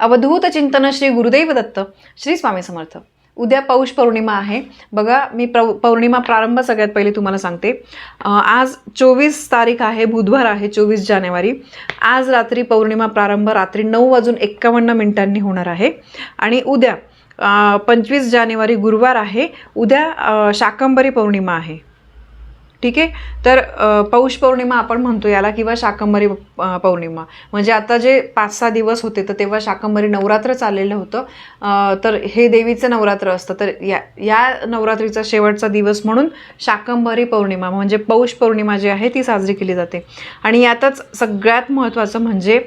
अवधूत चिंतन श्री गुरुदेव दत्त श्री स्वामी समर्थ. उद्या पौष पौर्णिमा आहे. बघा मी प्र पौर्णिमा प्रारंभ सगळ्यात पहिले तुम्हाला सांगते. आज चोवीस तारीख आहे बुधवार आहे चोवीस जानेवारी. आज रात्री पौर्णिमा प्रारंभ रात्री नऊ वाजून एक्कावन्न मिनिटांनी होणार आहे. आणि उद्या पंचवीस जानेवारी गुरुवार आहे. उद्या शाकंबरी शाकंभरी पौर्णिमा आहे. ठीक आहे? तर पौष पौर्णिमा आपण म्हणतो याला किंवा शाकंभरी पौर्णिमा. म्हणजे आता जे पाच सहा दिवस होते तर तेव्हा शाकंभरी नवरात्र चाललेलं होतं. तर हे देवीचं नवरात्र असतं. तर या या नवरात्रीचा शेवटचा दिवस म्हणून शाकंभरी पौर्णिमा म्हणजे पौष पौर्णिमा जी आहे ती साजरी केली जाते. आणि यातच सगळ्यात महत्त्वाचं म्हणजे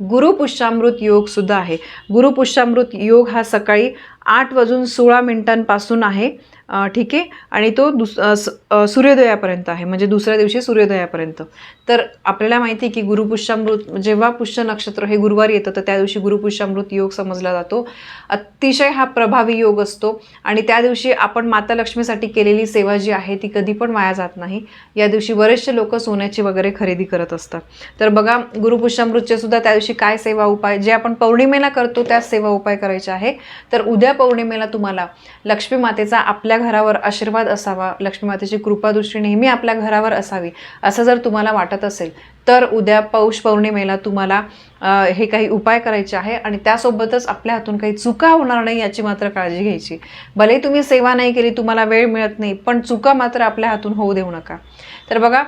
गुरुपुष्यामृत योगसुद्धा आहे. गुरुपुष्यामृत योग हा सकाळी आठ वाजून सोळा मिनिटांपासून आहे. ठीक आहे? आणि तो दुस स- सूर्योदयापर्यंत आहे. म्हणजे दुसऱ्या दिवशी सूर्योदयापर्यंत. तर आपल्याला माहिती आहे की गुरुपुष्यामृत जेव्हा पुष्य नक्षत्र हे गुरुवारी येतं तर त्या दिवशी गुरुपुष्यामृत योग समजला जातो. अतिशय हा प्रभावी योग असतो. आणि त्या दिवशी आपण माता लक्ष्मीसाठी केलेली सेवा जी आहे ती कधी पण वाया जात नाही. या दिवशी बरेचसे लोक सोन्याची वगैरे खरेदी करत असतात. तर बघा गुरुपुष्यामृतचे सुद्धा त्या दिवशी काय सेवा उपाय जे आपण पौर्णिमेला करतो त्याच सेवा उपाय करायचे आहे. तर उद्या पौर्णिमेला तुम्हाला लक्ष्मी मातेचा आपल्या घरावर आशीर्वाद असावा. लक्ष्मी मातेची कृपादृष्टी नेहमी आपल्या घरावर असावी असं जर तुम्हाला वाटत असेल तर उद्या पौष पौर्णिमेला तुम्हाला हे काही उपाय करायचे आहे आणि त्यासोबतच आपल्या हातून काही चुका होणार नाही याची मात्र काळजी घ्यायची. भले तुम्ही सेवा नाही केली तुम्हाला वेळ मिळत नाही पण चुका मात्र आपल्या हातून होऊ देऊ नका. तर बघा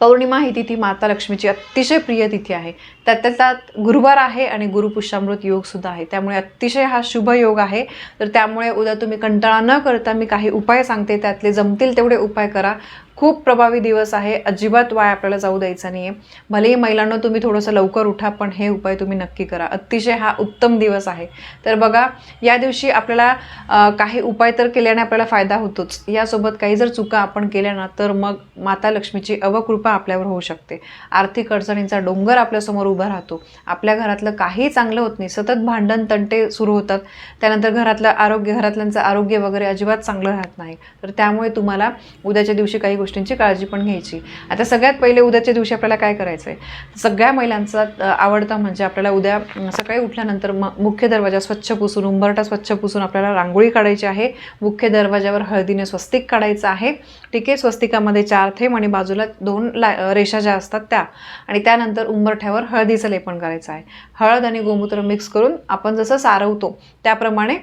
पौर्णिमा ही तिथी माता लक्ष्मीची अतिशय प्रिय तिथी आहे. त्यात त्यात गुरुवार आहे आणि गुरुपुष्यामृत योग सुद्धा आहे. त्यामुळे अतिशय हा शुभ योग आहे. तर त्यामुळे उद्या तुम्ही कंटाळा न करता मी काही उपाय सांगते. त्यातले जमतील तेवढे उपाय करा. खूप प्रभावी दिवस आहे. अजिबात वाय आपल्याला जाऊ द्यायचा नाही आहे भलेही महिलांना तुम्ही थोडंसं लवकर उठा पण हे उपाय तुम्ही नक्की करा. अतिशय हा उत्तम दिवस आहे. तर बघा या दिवशी आपल्याला काही उपाय तर केल्याने आपल्याला फायदा होतोच. यासोबत काही जर चुका आपण केल्या ना तर मग माता लक्ष्मीची अवकृपा आपल्यावर होऊ शकते. आर्थिक अडचणींचा डोंगर आपल्यासमोर उभा राहतो. आपल्या घरातलं काही चांगलं होत नाही. सतत भांडण तंटे सुरू होतात. त्यानंतर घरातलं आरोग्य घरातल्यांचं आरोग्य वगैरे अजिबात चांगलं राहत नाही. तर त्यामुळे तुम्हाला उद्याच्या दिवशी काही गोष्टींची काळजी पण घ्यायची. आता सगळ्यात पहिले उद्याच्या दिवशी आपल्याला काय करायचं आहे सगळ्या महिलांचा आवडता म्हणजे आपल्याला उद्या सकाळी उठल्यानंतर म मुख्य दरवाजा स्वच्छ पुसून उंबरटा स्वच्छ पुसून आपल्याला रांगोळी काढायची आहे. मुख्य दरवाजावर हळदीने स्वस्तिक काढायचं आहे. ठीक आहे? स्वस्तिकामध्ये चार थेंब आणि बाजूला दोन ला रेषा ज्या असतात त्या. आणि त्यानंतर उंबरठ्यावर हळद हळदीचं लेपन करायचं आहे. हळद आणि गोमूत्र मिक्स करून आपण जसं सारवतो त्याप्रमाणे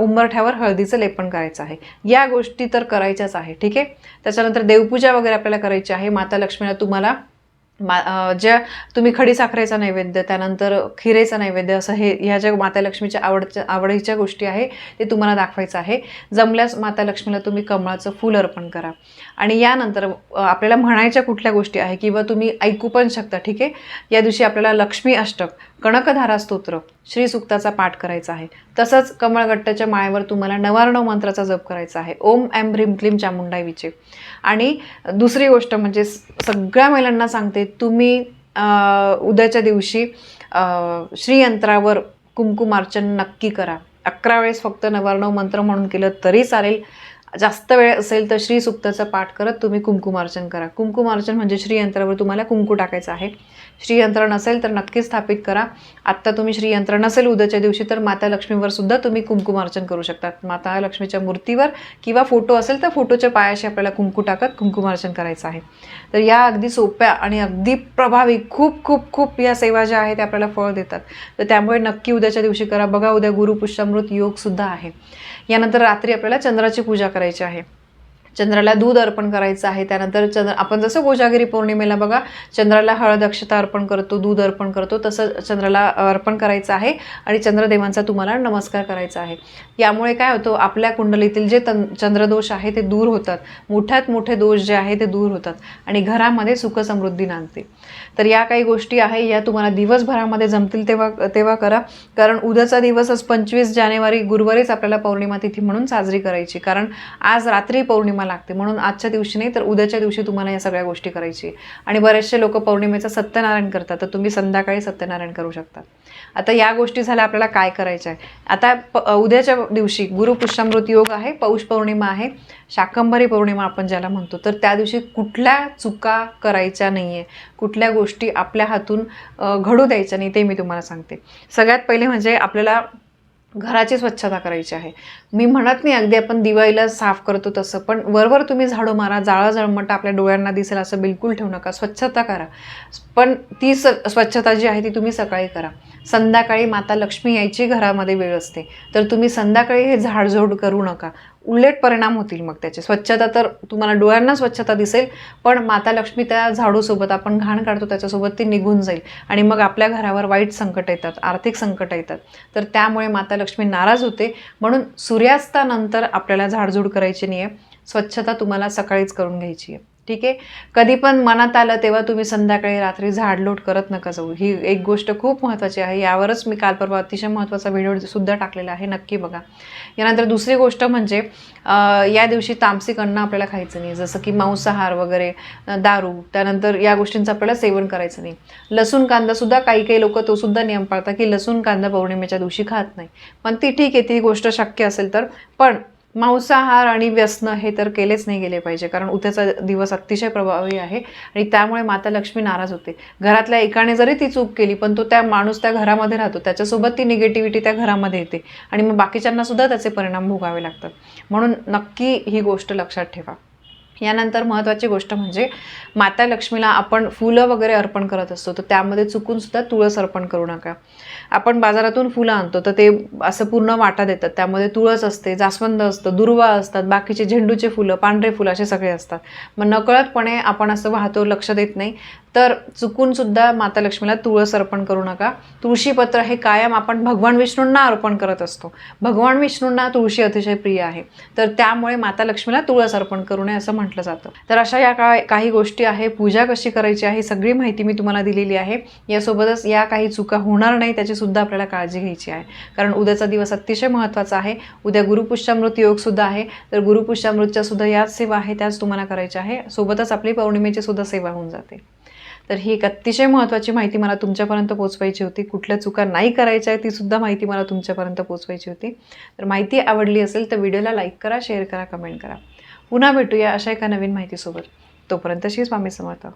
उंबरठ्यावर हळदीचं लेपन करायचं आहे. या गोष्टी तर करायच्याच आहे ठीक आहे? त्याच्यानंतर देवपूजा वगैरे आपल्याला करायची आहे. माता लक्ष्मीला तुम्हाला मा ज्या तुम्ही खडीसाखरेचा नैवेद्य त्यानंतर खिरेचा नैवेद्य असं हे ह्या ज्या माता लक्ष्मीच्या आवडच्या आवडीच्या गोष्टी आहे ते तुम्हाला दाखवायचं आहे. जमल्यास माता लक्ष्मीला तुम्ही कमळाचं फूल अर्पण करा. आणि यानंतर आपल्याला म्हणायच्या कुठल्या गोष्टी आहे किंवा तुम्ही ऐकू पण शकता ठीक आहे? या दिवशी आपल्याला लक्ष्मी अष्टक कणकधारा स्तोत्र श्रीसुक्ताचा पाठ करायचा आहे. तसंच कमळगट्टाच्या माळेवर तुम्हाला नवार्णव मंत्राचा जप करायचा आहे. ओम एम ह्रीम क्लीम चामुंडाई विचे आणि दुसरी गोष्ट म्हणजे सगळ्या महिलांना सांगते तुम्ही उद्याच्या दिवशी श्रीयंत्रावर कुंकुमार्चन नक्की करा. अकरा वेळेस फक्त नवार्णव मंत्र म्हणून केलं तरी चालेल. जास्त वेळ असेल तर श्रीसुक्ताचा पाठ करत तुम्ही कुंकुमार्चन करा. कुंकुमार्चन म्हणजे श्रीयंत्रावर तुम्हाला कुंकू टाकायचं आहे. श्रीयंत्र नसेल तर नक्कीच स्थापित करा. आत्ता तुम्ही श्रीयंत्र नसेल उद्याच्या दिवशी तर माता लक्ष्मीवर सुद्धा तुम्ही कुंकुमार्चन करू शकता माता लक्ष्मीच्या मूर्तीवर किंवा फोटो असेल तर फोटोच्या पायाशी आपल्याला कुंकू टाकत कुंकुमार्चन करायचं आहे. तर या अगदी सोप्या आणि अगदी प्रभावी खूप खूप खूप या सेवा ज्या आहेत त्या आपल्याला फळ देतात. तर त्यामुळे नक्की उद्याच्या दिवशी करा. बघा उद्या गुरुपुष्यामृत योगसुद्धा आहे. यानंतर रात्री आपल्याला चंद्राची पूजा करायची आहे. चंद्राला दूध अर्पण करायचं आहे. त्यानंतर चंद्र आपण जसं कोजागिरी पौर्णिमेला बघा चंद्राला हळद अक्षता अर्पण करतो दूध अर्पण करतो तसं चंद्राला अर्पण करायचं आहे आणि चंद्रदेवांचा तुम्हाला नमस्कार करायचा आहे. यामुळे काय होतं आपल्या कुंडलीतील जे तन चंद्रदोष आहे ते दूर होतात. मोठ्यात मोठे दोष जे आहे ते दूर होतात आणि घरामध्ये सुखसमृद्धी नांदते. तर या काही गोष्टी आहे या तुम्हाला दिवसभरामध्ये जमतील तेव्हा तेव्हा करा. कारण उद्याचा दिवसच पंचवीस जानेवारी गुरुवारीच आपल्याला पौर्णिमा तिथी म्हणून साजरी करायची. कारण आज रात्री पौर्णिमा लागते. म्हणून आजच्या दिवशी नाही तर उद्याच्या दिवशी तुम्हाला या सगळ्या गोष्टी करायची. आणि बरेचसे लोक पौर्णिमेचं सत्यनारायण करतात तर तुम्ही संध्याकाळी सत्यनारायण करू शकता. आता या गोष्टी झाल्या आपल्याला काय करायचं आहे? आता प उद्याच्या दिवशी गुरुपुष्यामृत योग आहे पौष पौर्णिमा आहे शाकंभरी पौर्णिमा आपण ज्याला म्हणतो तर त्या दिवशी कुठल्या चुका करायच्या नाही आहे कुठल्या गोष्टी आपल्या हातून घडू द्यायच्या नाही ते मी तुम्हाला सांगते. सगळ्यात पहिले म्हणजे आपल्याला घराची स्वच्छता करायची आहे. मी म्हणत नाही अगदी आपण दिवाळीला साफ करतो तसं पण वरवर तुम्ही झाडू मारा जाळं जळमट आपल्या डोळ्यांना दिसेल असं बिलकुल ठेवू नका. स्वच्छता करा. पण ती स स्वच्छता जी आहे ती तुम्ही सकाळी करा. संध्याकाळी माता लक्ष्मी यायची घरामध्ये वेळ असते. तर तुम्ही संध्याकाळी हे झाडझोड करू नका. उलट परिणाम होतील मग त्याचे. स्वच्छता तर तुम्हाला डोळ्यांना स्वच्छता दिसेल पण माता लक्ष्मी त्या झाडूसोबत आपण घाण काढतो त्याच्यासोबत ती निघून जाईल. आणि मग आपल्या घरावर वाईट संकट येतात आर्थिक संकट येतात. तर त्यामुळे माता लक्ष्मी नाराज होते. म्हणून सूर्यास्तानंतर आपल्याला झाडझूड करायची नाही आहे स्वच्छता तुम्हाला सकाळीच करून घ्यायची आहे. ठीक आहे? कधी पण मनात आलं तेव्हा तुम्ही संध्याकाळी रात्री झाडलोट करत नका जाऊ. ही एक गोष्ट खूप महत्त्वाची आहे. यावरच मी काल परवा अतिशय महत्त्वाचा व्हिडिओ सुद्धा टाकलेला आहे. नक्की बघा. यानंतर दुसरी गोष्ट म्हणजे या दिवशी तामसिक अन्न आपल्याला खायचं नाही. जसं की मांसाहार वगैरे दारू त्यानंतर या गोष्टींचं आपल्याला सेवन करायचं नाही. लसूण कांदासुद्धा काही काही लोक तो सुद्धा नियम पाळतात की लसूण कांदा पौर्णिमेच्या दिवशी खात नाही. पण ती ठीक आहे ती गोष्ट शक्य असेल तर. पण मांसाहार आणि व्यसन हे तर केलेच नाही गेले पाहिजे कारण उद्याचा दिवस अतिशय प्रभावी आहे आणि त्यामुळे माता लक्ष्मी नाराज होते. घरातल्या एकाने जरी ती चूक केली पण तो त्या माणूस त्या घरामध्ये राहतो. त्याच्यासोबत ती निगेटिव्हिटी त्या घरामध्ये येते आणि मग बाकीच्यांना सुद्धा त्याचे परिणाम भोगावे लागतात. म्हणून नक्की ही गोष्ट लक्षात ठेवा. यानंतर महत्त्वाची गोष्ट म्हणजे माता लक्ष्मीला आपण फुलं वगैरे अर्पण करत असतो तर त्यामध्ये चुकून सुद्धा तुळस अर्पण करू नका. आपण बाजारातून फुलं आणतो तर ते असं पूर्ण वाटा देतात. त्यामध्ये तुळस असते जास्वंद असतं दुर्वा असतात बाकीचे झेंडूचे फुलं पांढरे फुलं असे सगळे असतात. मग नकळतपणे आपण असं वाहतो लक्ष देत नाही. तर चुकूनसुद्धा माता लक्ष्मीला तुळस अर्पण करू नका. तुळशीपत्र हे कायम आपण भगवान विष्णूंना अर्पण करत असतो. भगवान विष्णूंना तुळशी अतिशय प्रिय आहे. तर त्यामुळे माता लक्ष्मीला तुळस अर्पण करू नये असं म्हटलं जातं. तर अशा या का काही गोष्टी आहे. पूजा कशी करायची आहे? सगळी माहिती मी तुम्हाला दिलेली आहे. यासोबतच या काही चुका होणार नाही त्याचीसुद्धा आपल्याला काळजी घ्यायची आहे. कारण उद्याचा दिवस अतिशय महत्त्वाचा आहे. उद्या गुरुपुष्यामृत योगसुद्धा आहे. तर गुरुपुष्यामृतच्या सुद्धा याच सेवा आहे त्याच तुम्हाला करायच्या आहे. सोबतच आपली पौर्णिमेची सुद्धा सेवा होऊन जाते. तर ही एक अतिशय महत्त्वाची माहिती मला तुमच्यापर्यंत पोचवायची होती. कुठल्या चुका नाही करायच्या आहे तीसुद्धा माहिती मला तुमच्यापर्यंत पोचवायची होती. तर माहिती आवडली असेल तर व्हिडिओला लाईक करा शेअर करा कमेंट करा. पुन्हा भेटूया अशा एका नवीन माहितीसोबत. तोपर्यंत श्री स्वामी समर्थ.